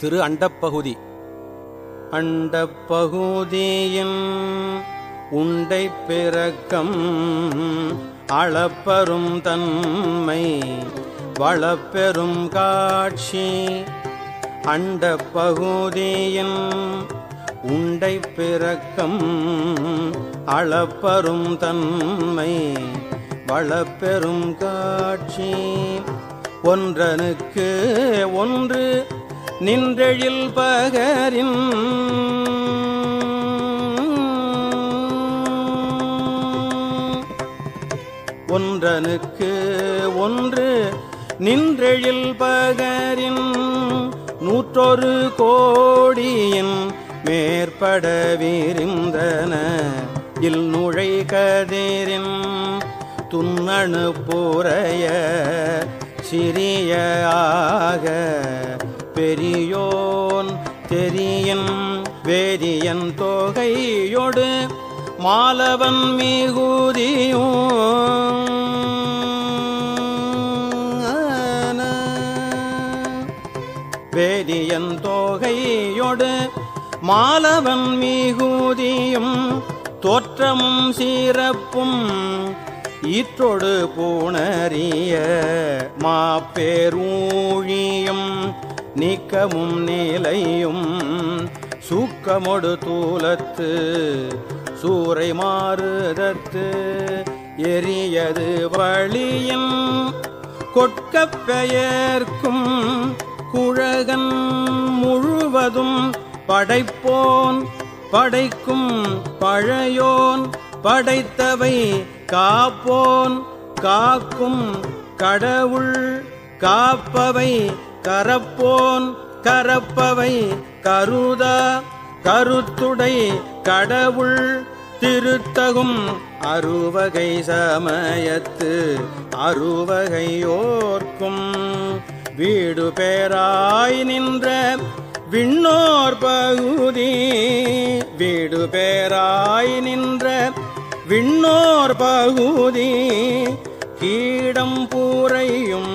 திரு அண்டப்பகுதி அண்டப்பகுதியின் உண்டை பிறக்கம் அளப்பெரும் தன்மை வளப்பெரும் காட்சி. அண்டப்பகுதியின் உண்டை பிறக்கம் அளப்பெரும் தன்மை வளப்பெரும் காட்சி. ஒன்றனுக்கு ஒன்று நின்றெழில் பகரின் ஒன்றனுக்கு ஒன்று நின்றெழில் பகரின் நூற்றொரு கோடியின் மேற்பட விரிந்தன இல் நுழை கதிரின் துண்ணணு புறைய சிறிய ஆக பெரியோன் தெரியன் வேதியன் தொகையொடு மாலவன் மிகுதியும் வேதியன் தொகையொடு மாலவன் மிகுதியும் தோற்றமும் சீரப்பும் ஈற்றொடு பூணறிய மாப்பேரூழிய நீக்கமும் நீலையும் சூக்கமொடு தூலத்து சூறை மாறுதத்து எரியது வழியும் கொட்கப் பெயர்க்கும் குழகன் முழுவதும் படைப்போன் படைக்கும் பழையோன் படைத்தவை காப்போன் காக்கும் கடவுள் காப்பவை கரப்போன் கரப்பவை கருதா கருத்துடை கடவுள் திருத்தகும் அறுவகை சமயத்து அறுவகையோர்க்கும் வீடு பேராய் நின்ற விண்ணோர் பகுதி வீடு பேராய் நின்ற விண்ணோர் பகுதி கீடம் பூரையும்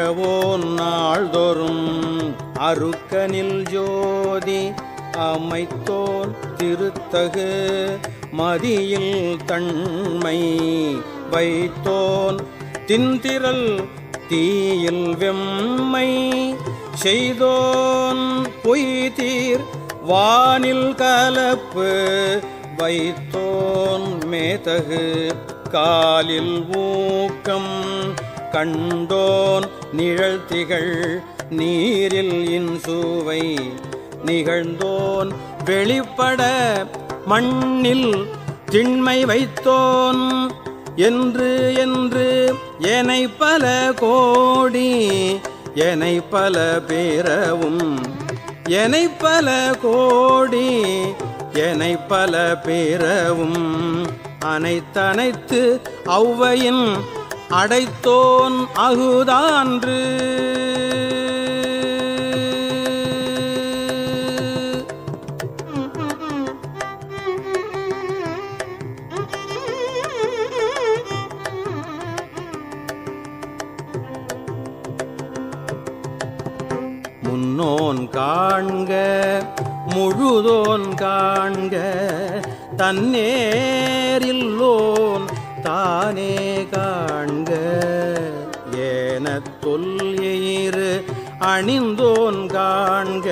கிழவோன் நாள்தோறும். அருக்கனில் ஜோதி அமைத்தோன் திருத்தகு. மதியில் தன்மை வைத்தோன். தின்திரல் தீயில் வெம்மை செய்தோன். பொய்தீர் வானில் கலப்பு வைத்தோன் மேதகு. காலில் ஊக்கம் கண்டோன் நிழல் திகழ் நீரில் இன்சுவை நிகழ்ந்தோன் வெளிப்பட மண்ணில் திண்மை வைத்தோன் என்று என்று எனை பல கோடி எனை பல பேரவும் எனை பல கோடி எனை பல பேரவும் அனைத்தனைத்து ஔவையின் அடைத்தோன் அகுதான்று. முன்னோன் காண்க முழுதோன் காண்க தன்னேரில்லோ தானே காண்க. ஏன தொல்லிரு அணிந்தோன் காண்க.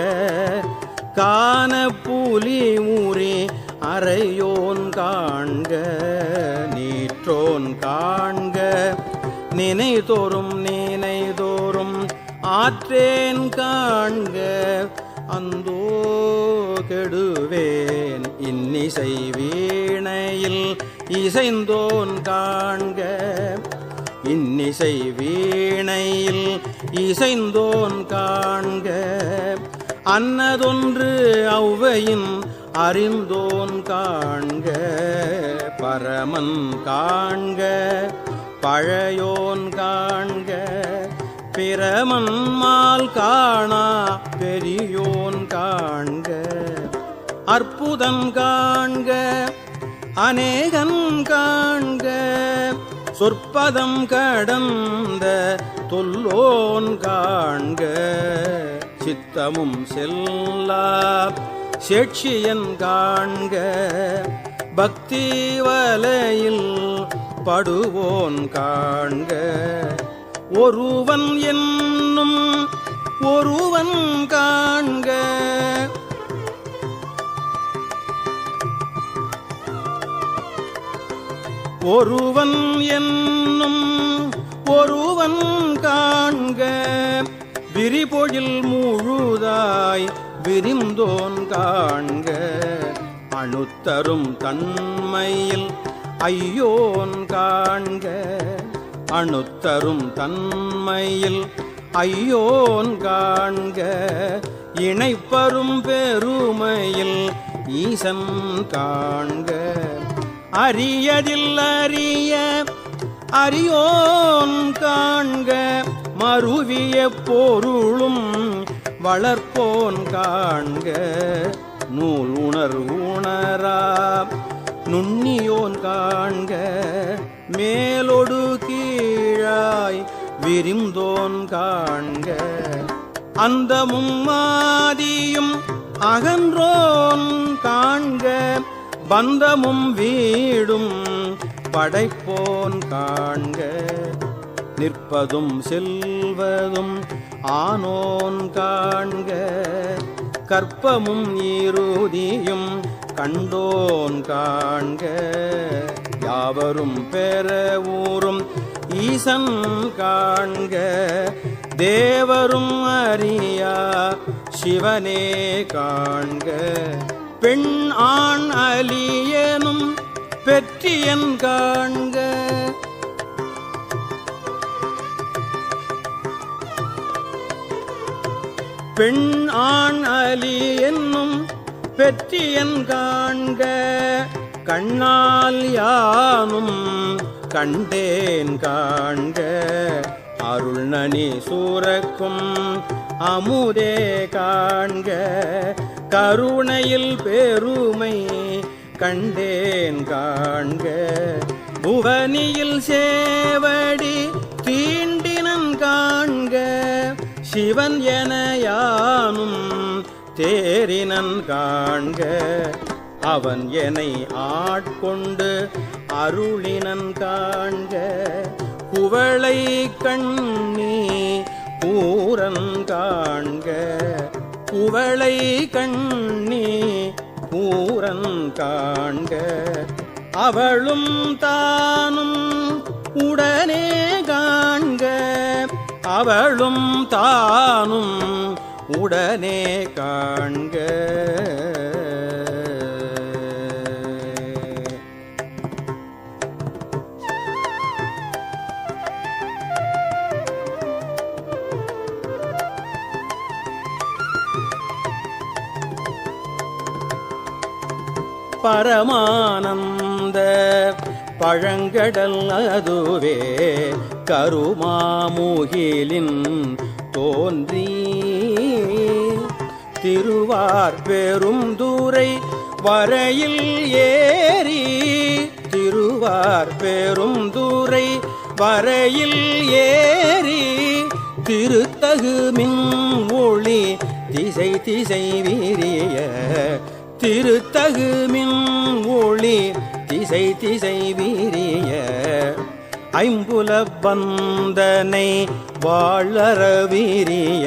காண புலி ஊறி அறையோன் காண்க. நீற்றோன் காண்க. நினைதோறும் நினைதோறும் ஆற்றேன் காண்க. அந்தோ கெடுவேன் இன்னிசை வீணையில் இசைந்தோன் காண்க. இன்னிசை வீணையில் இசைந்தோன் காண்க. அன்னதொன்று ஔவையின் அறிந்தோன் காண்க. பரமன் காண்க பழையோன் காண்க. பிரமன் மால் காணா பெரியோன் காண்க. அற்புதம் காண்க அநேகன் காண்க சொற்பதம் கடந்த தொல்லோன் காண்க. சித்தமும் செல்லா சேட்சியன் காண்க. பக்தி வலையில் படுவோன் காண்க. ஒருவன் என்னும் ஒருவன் காண்க. ஒருவன் என்னும் ஒருவன் காண்க. விரிபொழில் முழுதாய் விரிந்தோன் காண்க. அணுத்தரும் தன்மையில் ஐயோன் காண்க. அணுத்தரும் தன்மையில் ஐயோன் காண்க. இணைப்பரும் பெருமையில் ஈசன் காண்க. அறியதில் அறிய அறியோன் காண்க மறுவிய பொருளும் வளர்ப்போன் காண்க. நூல் உணர் உணரா நுண்ணியோன் காண்க மேலொடு கீழாய் விரிந்தோன் காண்க. அந்த மும்மாதியும் அகன்றோன் காண்க பந்தமும் வீடும் படைப்போன் காண்க. நிற்பதும் செல்வதும் ஆனோன் காண்க. கற்பமும் ஈருதியும் கண்டோன் காண்க. யாவரும் பெற ஊரும் ஈசன் காண்க. தேவரும் அறியா சிவனே காண்க. பெண் ஆண் அலியனும் பெற்றியன் காண்க. பெண் ஆண் அலி என்னும் பெற்றியன் காண்க. கண்ணால் யானும் கண்டேன் காண்க. அருள் நனி சூரக்கும் அமுதே காண்க. கருணையில் பெருமை கண்டேன் காண்க. புவனியில் சேவடி தீண்டினன் காண்க. சிவன் என யானும் தேரினன் காண்க. அவன் என்னை ஆட்கொண்டு அருளினன் காண்க. குவளை கண்ணி பூரன் காண்க. புவளை கண்ணி பூரன் காண்க. அவளும் தானும் உடனே காண்க. அவளும் தானும் உடனே காண்க. பரமானந்த. பழங்கடல் அதுவே கருமாமுகிலின் தோன்றி. திருவார் பெரும் தூரை வரையில் ஏறி. திருவார் பெரும் தூரை வரையில் ஏறி. திருத்தகு மின் ஒளி திசை திசை வீரிய திருத்தகுமின் ஒளி திசை திசை வீரிய ஐம்புல பந்தனை வாழற வீரிய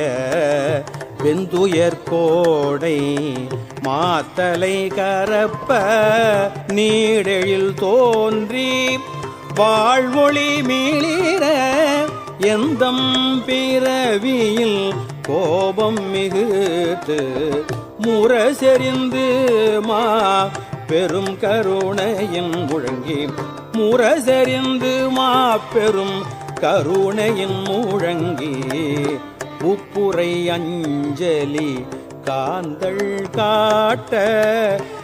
வெந்துயர் கோடை மாத்தலை கரப்ப நீடெழில் தோன்றி வாழ்வொளி மீளிர எந்தம் பிறவியில் கோபம் மிகுத்து முரசெறிந்து மா பெரும் கருணையின் முழங்கி. முரசெறிந்து மா பெரும் கருணையின் முழங்கி. உப்புரை அஞ்சலி காந்தள் காட்ட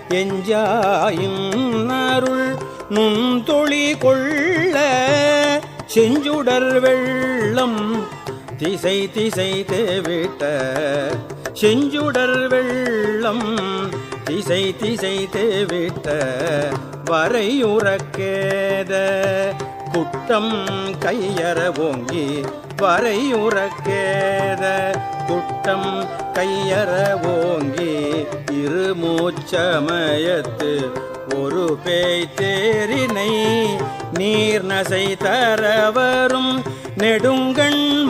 எஞ்சாயின் அருள் நுண்தொழி கொள்ள. செஞ்சுடர் வெள்ளம் திசை திசை தேவிட்ட செஞ்சுடர் வெள்ளம் திசை திசை தேவிட்ட வரையுறக்கேத. குட்டம் கையற ஓங்கி வரையுறக்கேத. குட்டம் கையற ஓங்கி இருமூச்சமயத்து ஒரு பேய் தேரினை நீர் நசை தர வரும் நெடுங்கண்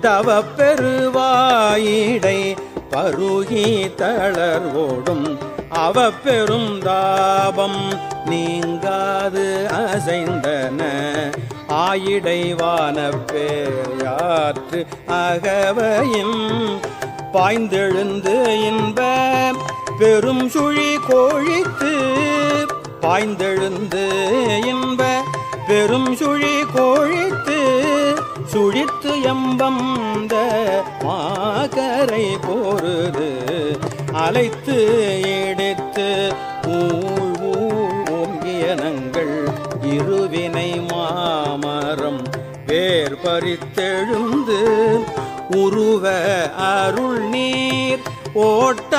தவ பெருவாயிடை பருகி தளர்வோடும் அவ பெரும் தாபம் நீங்காது அசைந்தன. ஆயிடைவான பேயாற்று அகவையும். பாய்ந்தெழுந்து இன்ப பெரும் சுழி கோழித்து. பாய்ந்தெழுந்து இன்ப பெரும் சுழி கோழித்து. சுழித்து எம்பந்த மாகரை போருது. அலைத்து எடுத்து ஊழ் ஊழ் ஓங்கியனங்கள் இருவினை மாமரம் வேர் பறித்தெழுந்து உருவ அருள் நீர் ஓட்ட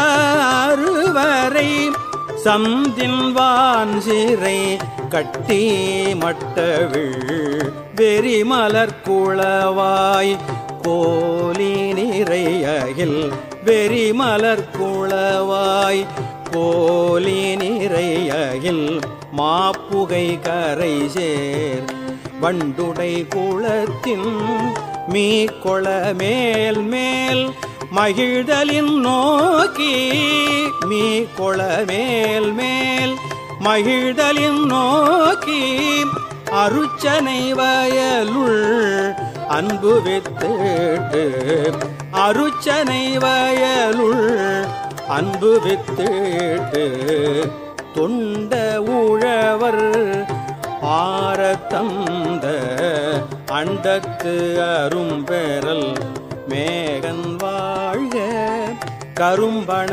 அருவரை சந்தின்வான் சிறை கட்டி மட்டவிழ் வெறி மலர் குளவாய் கோலி நிறையில் வெறி மலர் குளவாய் கோலி நிறையில் மாப்புகை கரை சேர். வண்டுடை குளத்தின் மீ கொள மேல் மேல் மகிழ்தலின் நோக்கி மீ கொள மேல் மேல் மகிழ்தலின் நோக்கி அருச்சனை வயலுள் அன்பு வித்துட்டு. அருச்சனை வயலுள் அன்பு வித்துட்டு. தொண்ட உழவர் ஆரத்தந்த அண்டத்து அரும்பெறல் மேகன் வாழ்க கரும்பண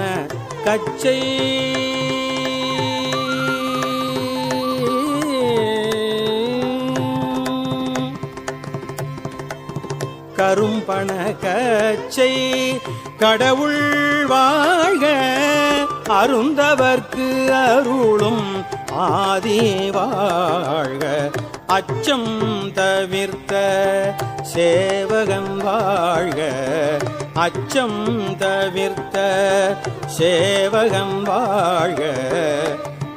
கச்சை. கரும்பண கச்சை கடவுள் வாழ்க. அருந்தவர்க்கு அருளும் ஆதி வாழ்க. அச்சம் தவிர்த்த சேவகம் வாழ்க. அச்சம் தவிர்த்த சேவகம் வாழ்க.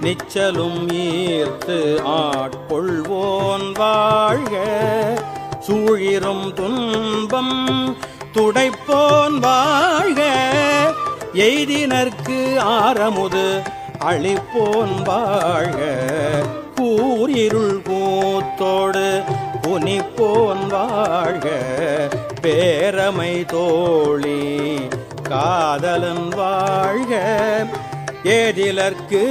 நிச்சலும் ஈர்த்து ஆட்கொள்வோன் வாழ்க. சூழிரும் துன்பம் துடைப்போன் வாழ்க. எய்தினர்க்கு ஆரமுது அழிப்போன் வாழ்க. கூறிருள் கூத்தோடு புனிப்போன் வாழ்க. பேரமை தோழி காதலன் வாழ்க. ஏதிலர்க்கு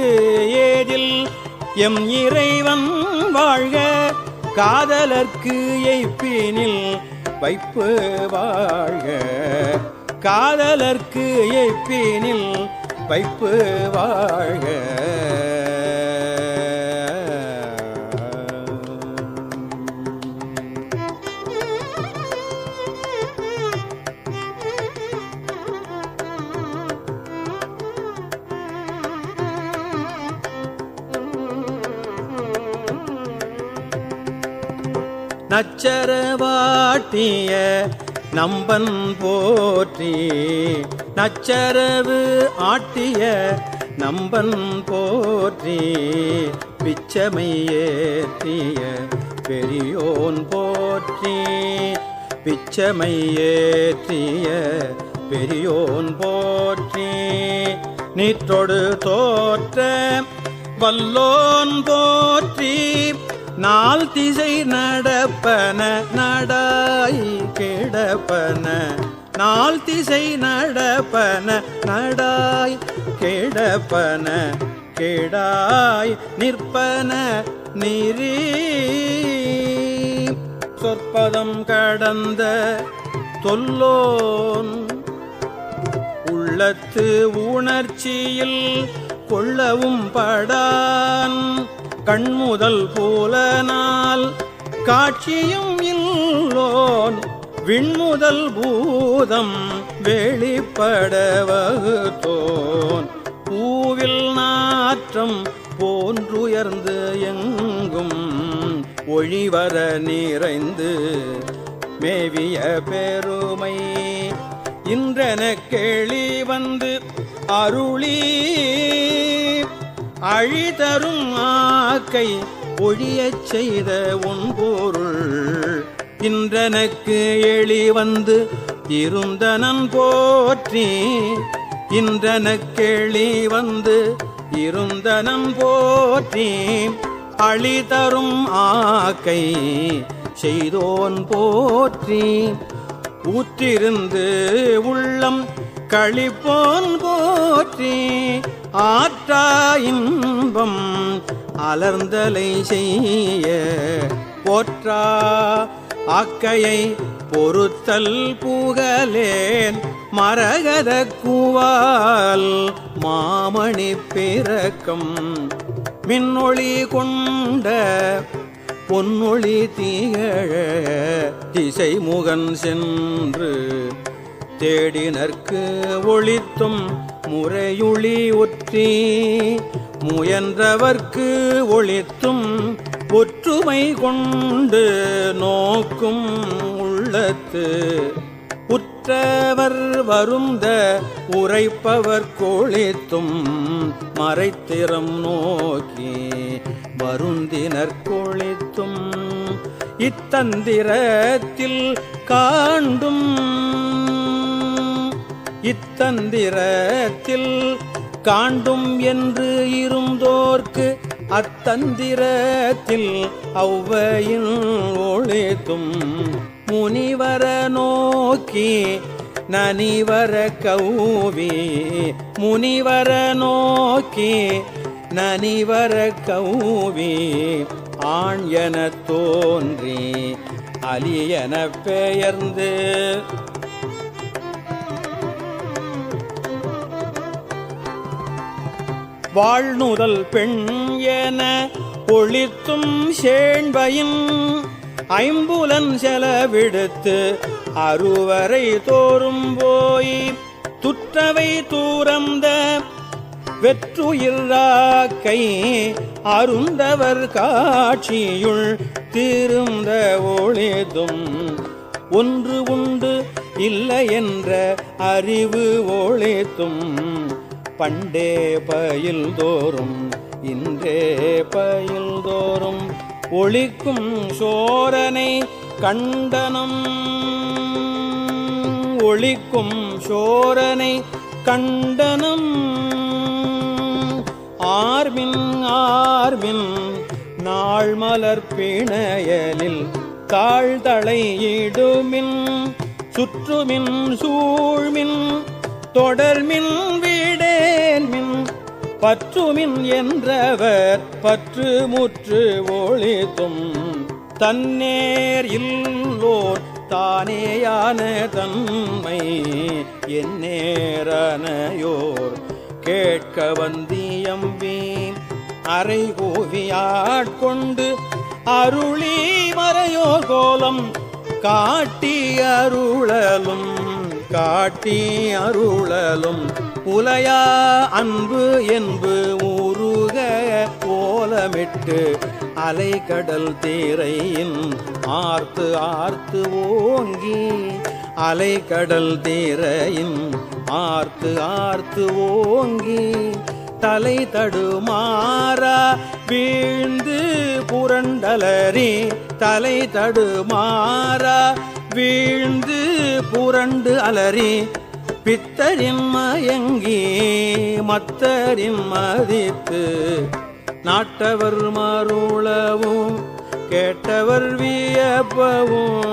ஏதில் எம் இறைவன் வாழ்க. காதலர்க்கு எய்ப்பினில் வைப்பு வாழ்க. காதலர்க்கு எய்ப்பினில் வைப்பு வாழ்க. நச்சரவாட்டிய நம்பன் போற்றி நச்சரவு ஆட்டிய நம்பன் போற்றி பிச்சமை ஏற்றிய பெரியோன் போற்றி பிச்சமை ஏற்றிய பெரியோன் போற்றி நீற்றொடு தோற்ற வல்லோன் போற்றி நாள் திசை நடப்பன நடாய் கிடப்பன. நாள் திசை நடப்பன நடாய் கிடப்பன. கிடாய் நிற்பன நிறி சொற்பதம் கடந்த தொல்லோன் உள்ளத்து உணர்ச்சியில் கொள்ளவும் படான். கண்முதல் போலனால் காட்சியும் இல்லோன் விண்முதல் பூதம் வெளிப்பட வகுத்தோன். பூவில் நாற்றம் போன்றுயர்ந்து எங்கும் ஒழிவர நிறைந்து மேவிய பெருமை இன்றன கேளி வந்து அருளீ அழிதரும் ஆக்கை ஒழியச் செய்த உன் பொருள். இன்றனக்கு எளி வந்து இருந்தனன் போற்றி. இன்றனக்கெளி வந்து இருந்தனன் போற்றி. அழிதரும் ஆக்கை செய்தோன் போற்றி. ஊற்றிருந்து உள்ளம் கழிப்போன் போற்றி. ஆற்றா இன்பம் அலர்ந்தலை செய்ய போற்றா. ஆக்கையை பொறுத்தல் புகழேன் மரகத கூவால் மாமணி பிறக்கம். மின்னொளி கொண்ட பொன்னொளி தீகழ திசை முகன் சென்று தேடினர்க்கு ஒளித்தும் முறையுளி ஒற்றி முயன்றவர்க்கு ஒளித்தும் ஒற்றுமை கொண்டு நோக்கும் உள்ளத்து. உற்றவர் வருந்த உரைப்பவர் கொளித்தும் மறைத்திறம் நோக்கி வருந்தினர் கொளித்தும் இத்தந்திரத்தில் காண்டும் இத்தந்திரத்தில் காண்டும் என்று இருந்தோர்க்கு அத்தந்திரத்தில் ஔவையின் ஒளித்தும் முனிவர நோக்கி நனிவர கௌவி முனிவர நோக்கி நனிவர கௌவி ஆண் என தோன்றி அலியன பெயர்ந்து வாழ்நுதல் பெண் என ஒளித்தும் சேண்பையின் ஐம்புலன் செலவிடுத்து அறுவரை தோறும் போய் துற்றவை தூரந்த வெற்றுயிராக்கை அருந்தவர் காட்சியுள் திருந்த ஒளிதும். ஒன்று உண்டு இல்லை என்ற அறிவு ஒளித்தும். பண்டே பயில் தோறும் இன்றே பயில் தோறும் ஒளிக்கும் சோரனை கண்டனம். ஒளிக்கும் சோரனை கண்டனம். ஆர்மின் ஆர்மின் நாள் மலர் பிணையலில் தாழ்தளை சுற்றுமின் சூழ்மின் தொடர்மின் பற்றுமின் என்றவர் பற்று முற்று ஒளித்தும். தன்னேர் இல்லோர் தானேயான தன்மை எந்நேரனையோர் கேட்க வந்தியம்பீன் அரை கூவியாட்கொண்டு அருளி மறையோ கோலம் காட்டி அருளலும் காட்டி அருளலும். புலையா அன்பு என்பு ஊருக ஓலமிட்டு அலைகடல் தீரையின் ஆர்த்து ஆர்த்து ஓங்கி அலைகடல் தீரையின் ஆர்த்து ஆர்த்து ஓங்கி தலை தடுமாறா வீழ்ந்து புரண்டலரி தலை தடுமாறா வீழ்ந்து புரண்டு அலறி பித்தரின் மயங்கி மத்தரின் மதித்து நாட்டவர் மாறுளவும் கேட்டவர் வியப்பவும்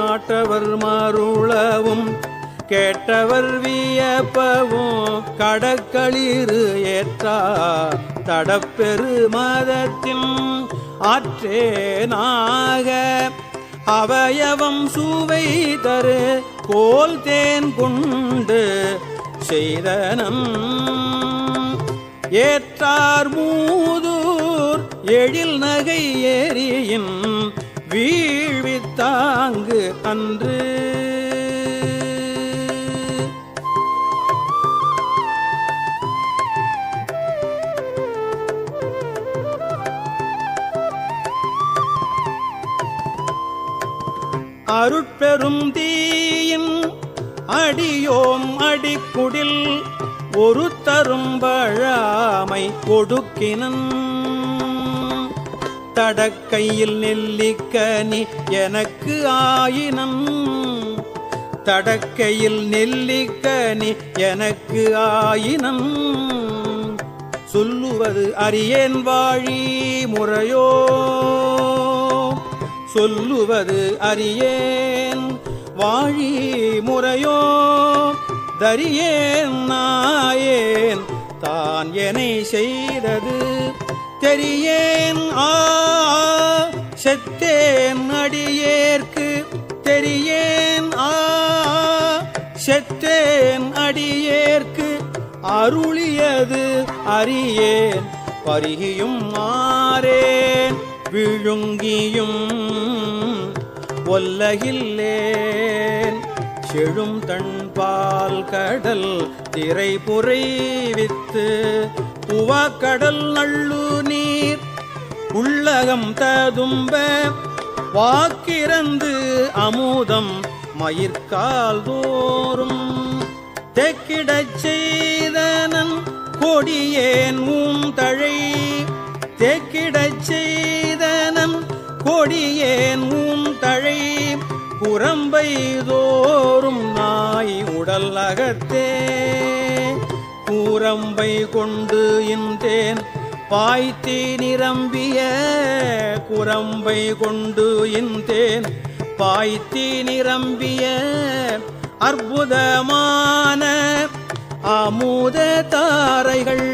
நாட்டவர் மாறுளவும் கேட்டவர் வியப்பவும் கடக்களிறு ஏற்றா தடப்பெரு மதத்தின் ஆற்றேனாக அவயவம் சுவை தரு கோல் தேன் கொண்டு செய்தனம். ஏற்றார் மூதூர் எழில் நகை ஏரியின் வீழ்வித்தாங்கு அன்று. அருட்பெரும் தீயின் அடியோம் அடிக்குடில் ஒரு தரும்பழாமை கொடுக்கினன் தடக்கையில் நெல்லிக்கனி எனக்கு ஆயினம் தடக்கையில் நெல்லிக்கனி எனக்கு ஆயினம் சொல்லுவது அறியேன் வாழி முறையோ சொல்லுவது அறியேன். வாழி முறையோ தரியேன் நாயேன். தான் எனை செய்தது தெரியேன். ஆ செத்தேன் அடியேற்கு தெரியேன். ஆ செத்தேன் அடியேற்கு அருளியது அறியேன். பருகியும் மாறேன் விழுங்கியும் ஒல்லகில்லேன். செழும் தண்பால் கடல் திரை புரைவித்து புவக்கடல் நள்ளு நீர் உள்ளகம் ததும்ப வாக்கிறந்து அமுதம் மயிர்கால் தோறும். தெக்கிடச் செய்தனன் கொடியேன் ஊம் தழை தெக்கிடச் செய்த கொடியேன் ஊம் தழை குரம்பை தோறும் நாய் உடல் அகத்தே. கூரம்பை கொண்டு இந்தேன் பாய்த்தி நிரம்பிய குரம்பை கொண்டு இந்தேன் பாய்த்தி நிரம்பிய அற்புதமான அமுத தாரைகள்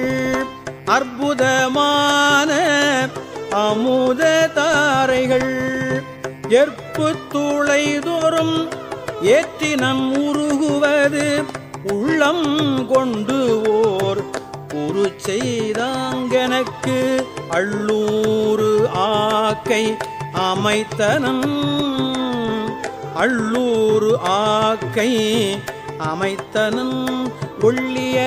அற்புதமான அமுத தாரைகள் எற்பு தூளை தோறும் ஏற்றினம் உருகுவது உள்ளம் கொண்டு ஓர் உரு செய்தாங்கனக்கு அள்ளூரு ஆக்கை அமைத்தனம். அள்ளூரு ஆக்கை அமைத்தனன் ஒள்ளிய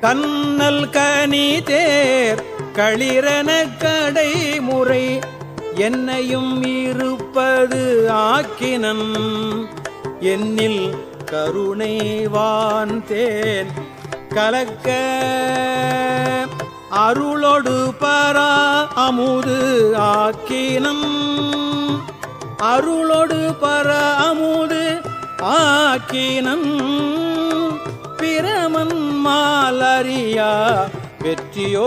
கண்ணல் கனி தேர் களிரன கடைமுறை என்னையும் இருப்பது ஆக்கினன். என்னில் கருணை வாந்தேன் கலக்க அருளொடு பரா அமுது ஆக்கினம். அருளொடு பர அமுது ஆக்கினம். பிரமன் மாலரியா जियो